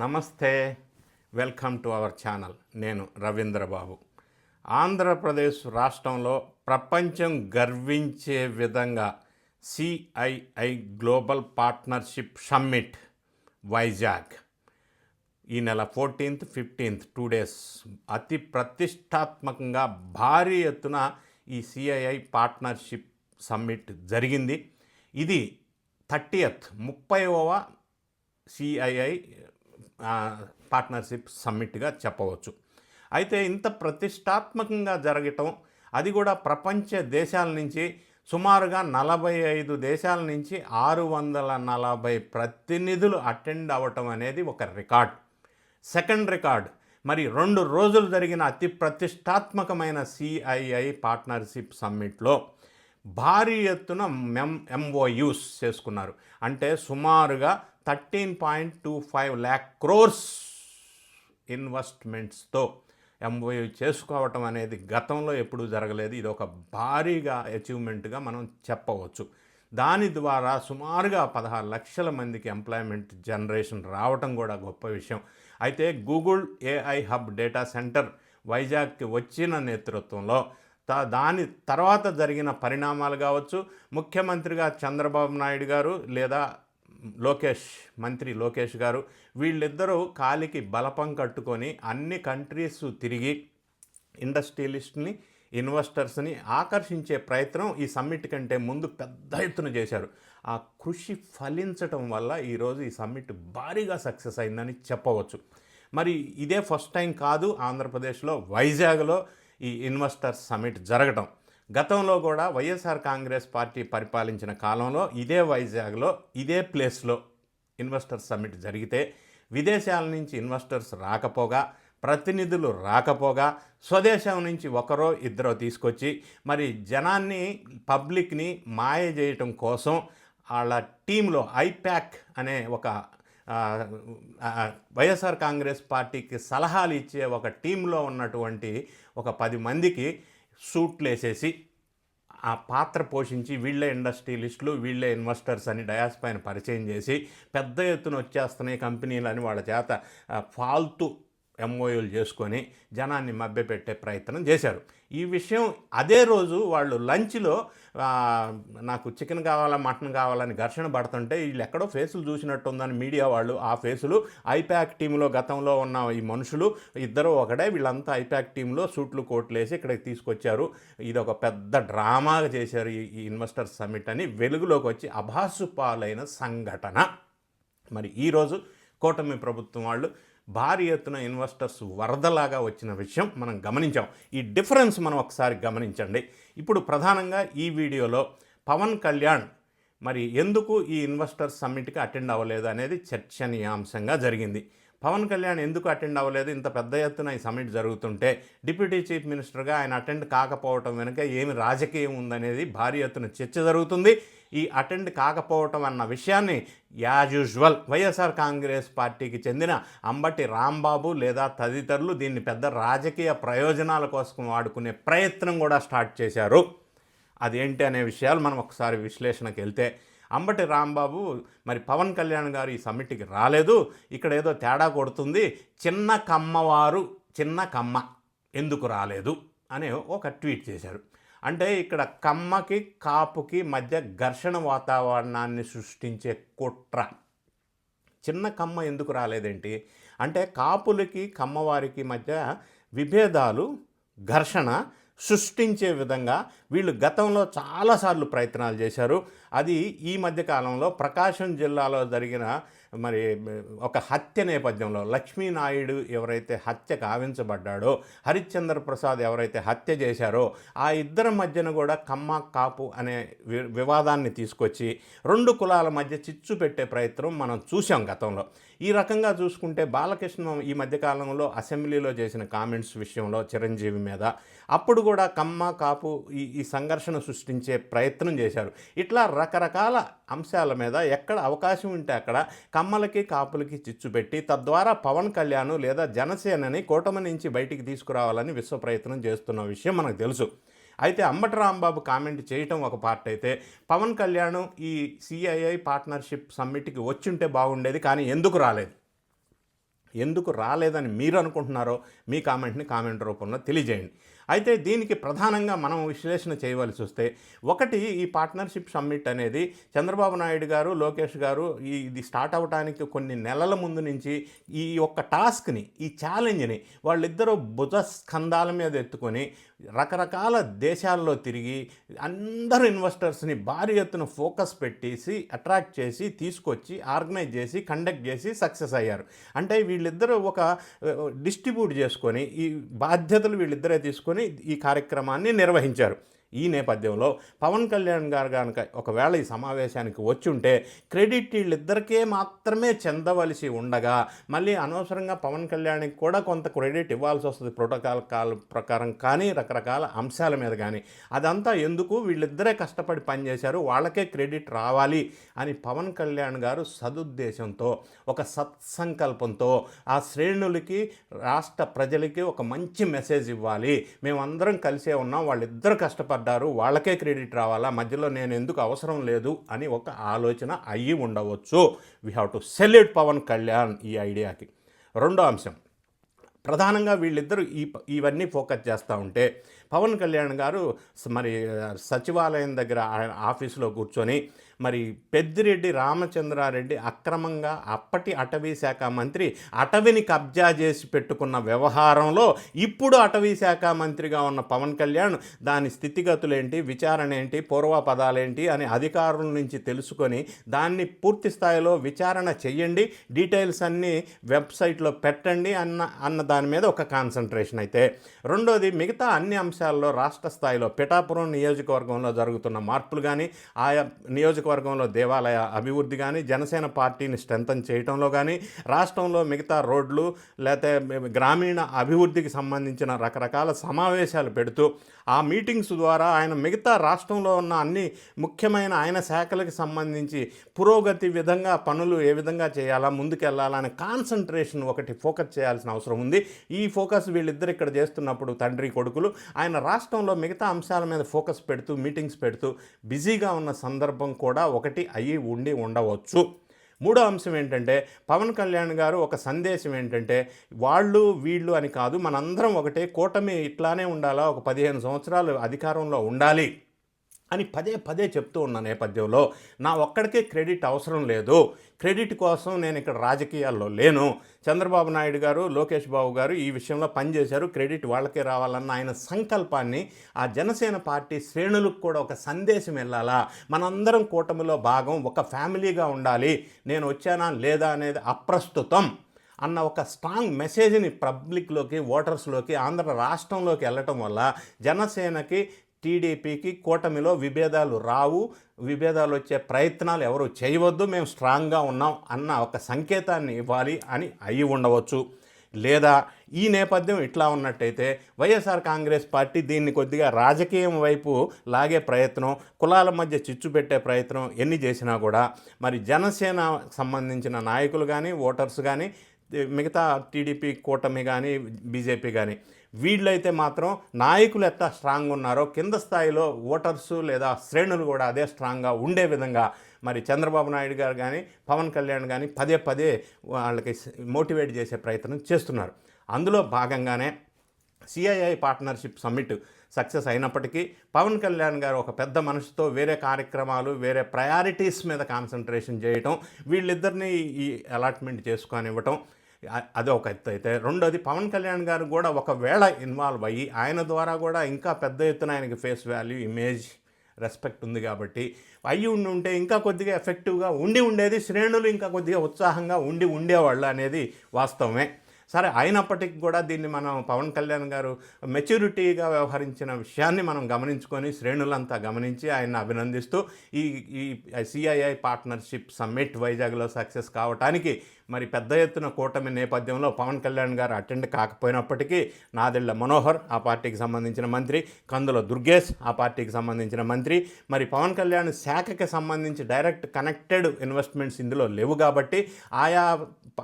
నమస్తే welcome to our channel. నేను రవీంద్రబాబు. ఆంధ్రప్రదేశ్ రాష్ట్రంలో ప్రపంచం గర్వించే విధంగా CII global partnership summit Vizag. ఈ నెల ఫోర్టీన్త్ ఫిఫ్టీన్త్ టూ డేస్ అతి ప్రతిష్టాత్మకంగా భారీ ఎత్తున ఈ సిఐఐ పార్ట్నర్షిప్ సమ్మిట్ జరిగింది. ఇది థర్టీయత్ ముప్పైవ సిఐఐ పార్ట్నర్షిప్ సమ్మిట్గా చెప్పవచ్చు. అయితే ఇంత ప్రతిష్టాత్మకంగా జరగటం అది కూడా ప్రపంచ దేశాల నుంచి సుమారుగా నలభై ఐదు దేశాల నుంచి ఆరు వందల నలభై ప్రతినిధులు అటెండ్ అవ్వటం అనేది ఒక రికార్డ్. Second record. మరి రెండు రోజులు జరిగిన అతి ప్రతిష్టాత్మకమైన సిఐఐ పార్ట్నర్షిప్ సమ్మిట్లో భారీ ఎత్తున మెం ఎంఓయూస్ చేసుకున్నారు. అంటే సుమారుగా thirteen point two five lakh crores ఇన్వెస్ట్మెంట్స్తో MoU చేసుకోవటం అనేది గతంలో ఎప్పుడూ జరగలేదు. ఇది ఒక భారీగా అచీవ్మెంట్గా మనం చెప్పవచ్చు. దాని ద్వారా సుమారుగా పదహారు లక్షల మందికి ఎంప్లాయ్మెంట్ జనరేషన్ రావటం కూడా గొప్ప విషయం. అయితే Google AI hub data centre వైజాగ్కి వచ్చిన నేతృత్వంలో దాని తర్వాత జరిగిన పరిణామాలు కావచ్చు. ముఖ్యమంత్రిగా చంద్రబాబు నాయుడు గారు లేదా లోకేష్ మంత్రి లోకేష్ గారు వీళ్ళిద్దరూ కాలికి బలపం కట్టుకొని అన్ని కంట్రీస్ తిరిగి ఇండస్ట్రియలిస్ట్ని ఇన్వెస్టర్స్ని ఆకర్షించే ప్రయత్నం ఈ సమ్మిట్ కంటే ముందు పెద్ద ఎత్తున చేశారు. ఆ కృషి ఫలించటం వల్ల ఈరోజు ఈ సమ్మిట్ భారీగా సక్సెస్ అయిందని చెప్పవచ్చు. మరి ఇదే ఫస్ట్ టైం కాదు ఆంధ్రప్రదేశ్లో వైజాగ్లో ఈ ఇన్వెస్టర్స్ సమ్మిట్ జరగటం. గతంలో కూడా వైఎస్ఆర్ కాంగ్రెస్ పార్టీ పరిపాలించిన కాలంలో ఇదే వైజాగ్లో ఇదే ప్లేస్లో ఇన్వెస్టర్స్ సమ్మిట్ జరిగితే విదేశాల నుంచి ఇన్వెస్టర్స్ రాకపోగా ప్రతినిధులు రాకపోగా స్వదేశం నుంచి ఒకరో ఇద్దరో తీసుకొచ్చి మరి జనాన్ని పబ్లిక్ని మాయ చేయటం కోసం వాళ్ళ టీంలో ఐప్యాక్ అనే ఒక వైఎస్ఆర్ కాంగ్రెస్ పార్టీకి సలహాలు ఇచ్చే ఒక టీంలో ఉన్నటువంటి ఒక పది మందికి సూట్లు వేసేసి ఆ పాత్ర పోషించి వీళ్ళే ఇండస్ట్రియలిస్టులు వీళ్ళే ఇన్వెస్టర్స్ అని డయాస్ పైన పరిచయం చేసి పెద్ద ఎత్తున వచ్చేస్తున్నాయి కంపెనీలు అని వాళ్ళ చేత ఫాల్తూ ఫాల్తు ఎంఓయూలు చేసుకొని జనాన్ని మభ్యపెట్టే ప్రయత్నం చేశారు. ఈ విషయం అదే రోజు వాళ్ళు లంచ్లో నాకు చికెన్ కావాలా మటన్ కావాలని ఘర్షణ పడుతుంటే వీళ్ళు ఎక్కడో ఫేసులు చూసినట్టు ఉందని మీడియా వాళ్ళు ఆ ఫేసులు ఐప్యాక్ టీంలో గతంలో ఉన్న ఈ మనుషులు ఇద్దరు ఒకడే వీళ్ళంతా ఐప్యాక్ టీంలో సూట్లు కోట్లు వేసి ఇక్కడికి తీసుకొచ్చారు. ఇది ఒక పెద్ద డ్రామాగా చేశారు ఈ ఈ ఇన్వెస్టర్స్ సమ్మిట్ అని వెలుగులోకి వచ్చి అభాసు పాలైన సంఘటన. మరి ఈరోజు కూటమి ప్రభుత్వం వాళ్ళు భారీ ఎత్తున ఇన్వెస్టర్స్ వరదలాగా వచ్చిన విషయం మనం గమనించాం. ఈ డిఫరెన్స్ మనం ఒకసారి గమనించండి. ఇప్పుడు ప్రధానంగా ఈ వీడియోలో పవన్ కళ్యాణ్ మరి ఎందుకు ఈ ఇన్వెస్టర్స్ సమ్మిట్కి అటెండ్ అవ్వలేదు అనేది చర్చనీయాంశంగా జరిగింది. పవన్ కళ్యాణ్ ఎందుకు అటెండ్ అవ్వలేదు? ఇంత పెద్ద ఎత్తున ఈ సమ్మిట్ జరుగుతుంటే డిప్యూటీ చీఫ్ మినిస్టర్గా ఆయన అటెండ్ కాకపోవటం వెనుక ఏమి రాజకీయం ఉందనేది భారీ ఎత్తున చర్చ జరుగుతుంది. ఈ అటెండ్ కాకపోవటం అన్న విషయాన్ని యాజ్ యూజువల్ వైఎస్ఆర్ కాంగ్రెస్ పార్టీకి చెందిన అంబటి రాంబాబు లేదా తదితరులు దీన్ని పెద్ద రాజకీయ ప్రయోజనాల కోసం వాడుకునే ప్రయత్నం కూడా స్టార్ట్ చేశారు. అదేంటి అనే విషయాలు మనం ఒకసారి విశ్లేషణకు వెళ్తే అంబటి రాంబాబు మరి పవన్ కళ్యాణ్ గారు ఈ సమ్మిట్కి రాలేదు. ఇక్కడ ఏదో తేడా కొడుతుంది. చిన్న కమ్మవారు చిన్న కమ్మ ఎందుకు రాలేదు? అనే ఒక ట్వీట్ చేశారు. అంటే ఇక్కడ కమ్మకి కాపుకి మధ్య ఘర్షణ వాతావరణాన్ని సృష్టించే కుట్ర. చిన్న కమ్మ ఎందుకు రాలేదేంటి? అంటే కాపులకి కమ్మవారికి మధ్య విభేదాలు ఘర్షణ సృష్టించే విధంగా వీళ్ళు గతంలో చాలాసార్లు ప్రయత్నాలు చేశారు. అది ఈ మధ్యకాలంలో ప్రకాశం జిల్లాలో జరిగిన మరి ఒక హత్య నేపథ్యంలో లక్ష్మీనాయుడు ఎవరైతే హత్య కావించబడ్డాడో హరిశ్చంద్ర ప్రసాద్ ఎవరైతే హత్య చేశారో ఆ ఇద్దరి మధ్యన కూడా కమ్మ కాపు అనే వి- వివాదాన్ని తీసుకొచ్చి రెండు కులాల మధ్య చిచ్చు పెట్టే ప్రయత్నం మనం చూసాం గతంలో. ఈ రకంగా చూసుకుంటే బాలకృష్ణ ఈ మధ్యకాలంలో అసెంబ్లీలో చేసిన కామెంట్స్ విషయంలో చిరంజీవి మీద అప్పుడు కూడా కమ్మ కాపు ఈ ఈ సంఘర్షణ సృష్టించే ప్రయత్నం చేశారు. ఇట్లా రకరకాల అంశాల మీద ఎక్కడ అవకాశం ఉంటే అక్కడ కమ్మలకి కాపులకి చిచ్చు పెట్టి తద్వారా పవన్ కళ్యాణ్ లేదా జనసేనని కూటమి నుంచి బయటికి తీసుకురావాలని విశ్వ ప్రయత్నం చేస్తున్న విషయం మనకు తెలుసు. అయితే అంబటి రాంబాబు కామెంట్ చేయటం ఒక పార్ట్ అయితే. పవన్ కళ్యాణ్ ఈ సిఐఐ పార్ట్నర్షిప్ సమ్మిట్కి వచ్చుంటే బాగుండేది కానీ ఎందుకు రాలేదు? ఎందుకు రాలేదని మీరు అనుకుంటున్నారో మీ కామెంట్ని కామెంట్ రూపంలో తెలియజేయండి. అయితే దీనికి ప్రధానంగా మనం విశ్లేషణ చేయవలసి వస్తే ఒకటి ఈ పార్ట్నర్షిప్ సమ్మిట్ అనేది చంద్రబాబు నాయుడు గారు లోకేష్ గారు ఇది స్టార్ట్ అవ్వడానికి కొన్ని నెలల ముందు నుంచి ఈ యొక్క టాస్క్ని ఈ ఛాలెంజ్ని వాళ్ళిద్దరూ భుజ స్కంధాల మీద ఎత్తుకొని రకరకాల దేశాల్లో తిరిగి అందరు ఇన్వెస్టర్స్ని భారీ ఎత్తున ఫోకస్ పెట్టేసి అట్రాక్ట్ చేసి తీసుకొచ్చి ఆర్గనైజ్ చేసి కండక్ట్ చేసి సక్సెస్ అయ్యారు. అంటే వీళ్ళిద్దరూ ఒక డిస్ట్రిబ్యూట్ చేసుకొని ఈ బాధ్యతలు వీళ్ళిద్దరే తీసుకొని ఈ కార్యక్రమాన్ని నిర్వహించారు. ఈ నేపథ్యంలో పవన్ కళ్యాణ్ గారు కనుక ఒకవేళ ఈ సమావేశానికి వచ్చి ఉంటే క్రెడిట్ వీళ్ళిద్దరికే మాత్రమే చెందవలసి ఉండగా మళ్ళీ అనవసరంగా పవన్ కళ్యాణ్కి కూడా కొంత క్రెడిట్ ఇవ్వాల్సి వస్తుంది. ప్రోటోకాల్ కాల్ ప్రకారం కానీ రకరకాల అంశాల మీద కానీ. అదంతా ఎందుకు? వీళ్ళిద్దరే కష్టపడి పనిచేశారు. వాళ్ళకే క్రెడిట్ రావాలి అని పవన్ కళ్యాణ్ గారు సదుద్దేశంతో ఒక సత్సంకల్పంతో ఆ శ్రేణులకి రాష్ట్ర ప్రజలకి ఒక మంచి మెసేజ్ ఇవ్వాలి. మేమందరం కలిసే ఉన్నాం. వాళ్ళిద్దరు పడ్డారు వాళ్ళకే క్రెడిట్ రావాలా మధ్యలో నేను ఎందుకు అవసరం లేదు అని ఒక ఆలోచన అయ్యి ఉండవచ్చు. We have to salute Pavan Kalyan ఈ ఐడియాకి. రెండో అంశం. ప్రధానంగా వీళ్ళిద్దరూ ఈ ఇవన్నీ ఫోకస్ చేస్తూ ఉంటే పవన్ కళ్యాణ్ గారు మరి సచివాలయం దగ్గర ఆఫీసులో కూర్చొని మరి పెద్దిరెడ్డి రామచంద్రారెడ్డి అక్రమంగా అప్పటి అటవీ శాఖ మంత్రి అటవిని కబ్జా చేసి పెట్టుకున్న వ్యవహారంలో ఇప్పుడు అటవీ శాఖ మంత్రిగా ఉన్న పవన్ కళ్యాణ్ దాని స్థితిగతులేంటి విచారణ ఏంటి పూర్వపదాలేంటి అని అధికారుల నుంచి తెలుసుకొని దాన్ని పూర్తి స్థాయిలో విచారణ చెయ్యండి డీటెయిల్స్ అన్నీ వెబ్సైట్లో పెట్టండి అన్న అన్న దాని మీద ఒక కాన్సన్ట్రేషన్ అయితే. రెండోది మిగతా అన్ని అంశాల్లో రాష్ట్ర స్థాయిలో పిఠాపురం నియోజకవర్గంలో జరుగుతున్న మార్పులు కానీ ఆయా నియోజకవర్గంలో దేవాలయ అభివృద్ధి కానీ జనసేన పార్టీని స్ట్రెంథన్ చేయటంలో కానీ రాష్ట్రంలో మిగతా రోడ్లు లేకపోతే గ్రామీణ అభివృద్ధికి సంబంధించిన రకరకాల సమావేశాలు పెడుతూ ఆ మీటింగ్స్ ద్వారా ఆయన మిగతా రాష్ట్రంలో ఉన్న అన్ని ముఖ్యమైన ఆయన శాఖలకు సంబంధించి పురోగతి విధంగా పనులు ఏ విధంగా చేయాలా ముందుకెళ్ళాలా అనే కాన్సన్ట్రేషన్ ఒకటి ఫోకస్ చేయాల్సిన అవసరం ఉంది. ఈ ఫోకస్ వీళ్ళిద్దరు ఇక్కడ చేస్తున్నప్పుడు తండ్రి కొడుకులు ఆయన రాష్ట్రంలో మిగతా అంశాల మీద ఫోకస్ పెడుతూ మీటింగ్స్ పెడుతూ బిజీగా ఉన్న సందర్భం కూడా ఒకటి అయ్యి ఉండి ఉండవచ్చు. మూడో అంశం ఏంటంటే పవన్ కళ్యాణ్ గారు ఒక సందేశం ఏంటంటే వాళ్ళు వీళ్ళు అని కాదు మనందరం ఒకటే కూటమి ఇట్లానే ఉండాలా ఒక పదిహేను సంవత్సరాలు అధికారంలో ఉండాలి. అని పదే పదే చెప్తూ ఉన్న నేపథ్యంలో నా ఒక్కడికే క్రెడిట్ అవసరం లేదు. క్రెడిట్ కోసం నేను ఇక్కడ రాజకీయాల్లో లేను. చంద్రబాబు నాయుడు గారు లోకేష్ బాబు గారు ఈ విషయంలో పనిచేశారు. క్రెడిట్ వాళ్ళకే రావాలన్న ఆయన సంకల్పాన్ని ఆ జనసేన పార్టీ శ్రేణులకు కూడా ఒక సందేశం వెళ్ళాలా? మనందరం కూటమిలో భాగం ఒక ఫ్యామిలీగా ఉండాలి. నేను వచ్చానా లేదా అనేది అప్రస్తుతం అన్న ఒక స్ట్రాంగ్ మెసేజ్ని పబ్లిక్లోకి ఓటర్స్లోకి ఆంధ్ర రాష్ట్రంలోకి వెళ్ళటం వల్ల జనసేనకి టీడీపీకి కూటమిలో విభేదాలు రావు విభేదాలు వచ్చే ప్రయత్నాలు ఎవరు చేయవద్దు మేము స్ట్రాంగ్గా ఉన్నాం అన్న ఒక సంకేతాన్ని ఇవ్వాలి అని అయి ఉండవచ్చు. లేదా ఈ నేపథ్యం ఇట్లా ఉన్నట్టయితే వైఎస్ఆర్ కాంగ్రెస్ పార్టీ దీన్ని కొద్దిగా రాజకీయం వైపు లాగే ప్రయత్నం కులాల మధ్య చిచ్చు పెట్టే ప్రయత్నం ఎన్ని చేసినా కూడా మరి జనసేన సంబంధించిన నాయకులు కానీ ఓటర్స్ కానీ మిగతా టీడీపీ కూటమి కానీ బీజేపీ కానీ వీళ్ళైతే మాత్రం నాయకులు ఎంత స్ట్రాంగ్ ఉన్నారో కింద స్థాయిలో ఓటర్స్ లేదా శ్రేణులు కూడా అదే స్ట్రాంగ్గా ఉండే విధంగా మరి చంద్రబాబు నాయుడు గారు కానీ పవన్ కళ్యాణ్ కానీ పదే పదే వాళ్ళకి మోటివేట్ చేసే ప్రయత్నం చేస్తున్నారు. అందులో భాగంగానే సిఐఐ పార్ట్నర్షిప్ సమ్మిట్ సక్సెస్ అయినప్పటికీ పవన్ కళ్యాణ్ గారు ఒక పెద్ద మనసుతో వేరే కార్యక్రమాలు వేరే ప్రయారిటీస్ మీద కాన్సన్ట్రేషన్ చేయటం వీళ్ళిద్దరిని ఈ అలాట్మెంట్ చేసుకొని ఇవ్వటం అది ఒక ఎత్తు అయితే. రెండోది పవన్ కళ్యాణ్ గారు కూడా ఒకవేళ ఇన్వాల్వ్ అయ్యి ఆయన ద్వారా కూడా ఇంకా పెద్ద ఎత్తున ఆయనకి ఫేస్ వాల్యూ ఇమేజ్ రెస్పెక్ట్ ఉంది కాబట్టి అయ్యి ఉండి ఉంటే ఇంకా కొద్దిగా ఎఫెక్టివ్గా ఉండి ఉండేది. శ్రేణులు ఇంకా కొద్దిగా ఉత్సాహంగా ఉండి ఉండేవాళ్ళు అనేది వాస్తవమే. సరే అయినప్పటికీ కూడా దీన్ని మనం పవన్ కళ్యాణ్ గారు మెచ్యూరిటీగా వ్యవహరించిన విషయాన్ని మనం గమనించుకొని శ్రేణులంతా గమనించి ఆయన అభినందిస్తూ ఈ ఈ సిఐఐ పార్ట్నర్షిప్ సమ్మిట్ వైజాగ్లో సక్సెస్ కావటానికి మరి పెద్ద ఎత్తున కూటమి నేపథ్యంలో పవన్ కళ్యాణ్ గారు అటెండ్ కాకపోయినప్పటికీ నాదెళ్ళ మనోహర్ ఆ పార్టీకి సంబంధించిన మంత్రి కందుల దుర్గేష్ ఆ పార్టీకి సంబంధించిన మంత్రి. మరి పవన్ కళ్యాణ్ శాఖకి సంబంధించి డైరెక్ట్ కనెక్టెడ్ ఇన్వెస్ట్మెంట్స్ ఇందులో లేవు కాబట్టి ఆయా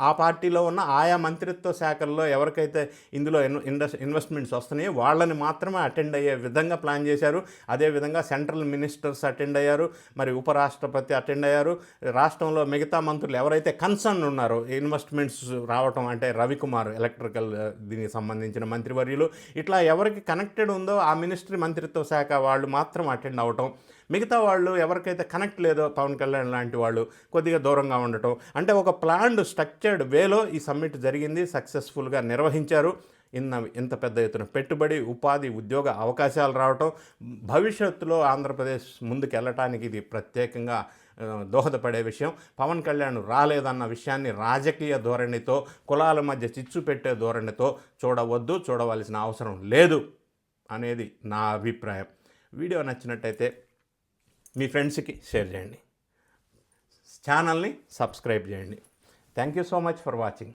ఆ పార్టీలో ఉన్న ఆయా మంత్రిత్వ శాఖల్లో ఎవరికైతే ఇందులో ఇన్- ఇన్వెస్ట్మెంట్స్ వస్తున్నాయో వాళ్ళని మాత్రమే అటెండ్ అయ్యే విధంగా ప్లాన్ చేశారు. అదేవిధంగా సెంట్రల్ మినిస్టర్స్ అటెండ్ అయ్యారు. మరి ఉపరాష్ట్రపతి అటెండ్ అయ్యారు. రాష్ట్రంలో మిగతా మంత్రులు ఎవరైతే కన్సర్న్ ఉన్నారో ఇన్వెస్ట్మెంట్స్ రావటం అంటే రవికుమార్ ఎలక్ట్రికల్ దీనికి సంబంధించిన మంత్రివర్యులు. ఇట్లా ఎవరికి కనెక్టెడ్ ఉందో ఆ మినిస్ట్రీ మంత్రిత్వ శాఖ వాళ్ళు మాత్రం అటెండ్ అవటం మిగతా వాళ్ళు ఎవరికైతే కనెక్ట్ లేదో పవన్ కళ్యాణ్ లాంటి వాళ్ళు కొద్దిగా దూరంగా ఉండటం. అంటే ఒక ప్లాన్డ్ స్ట్రక్చర్డ్ వేలో ఈ సమ్మిట్ జరిగింది. సక్సెస్ఫుల్గా నిర్వహించారు. ఇన్న ఇంత పెద్ద ఎత్తున పెట్టుబడి ఉపాధి ఉద్యోగ అవకాశాలు రావటం. భవిష్యత్తులో ఆంధ్రప్రదేశ్ ముందుకు వెళ్ళటానికి ఇది ప్రత్యేకంగా దోహదపడే విషయం. పవన్ కళ్యాణ్ రాలేదన్న విషయాన్ని రాజకీయ ధోరణితో కులాల మధ్య చిచ్చు పెట్టే ధోరణితో చూడవద్దు చూడవలసిన అవసరం లేదు అనేది నా అభిప్రాయం. వీడియో నచ్చినట్టయితే మీ ఫ్రెండ్స్కి షేర్ చేయండి. ఛానల్ని సబ్స్క్రైబ్ చేయండి. Thank you so much for watching.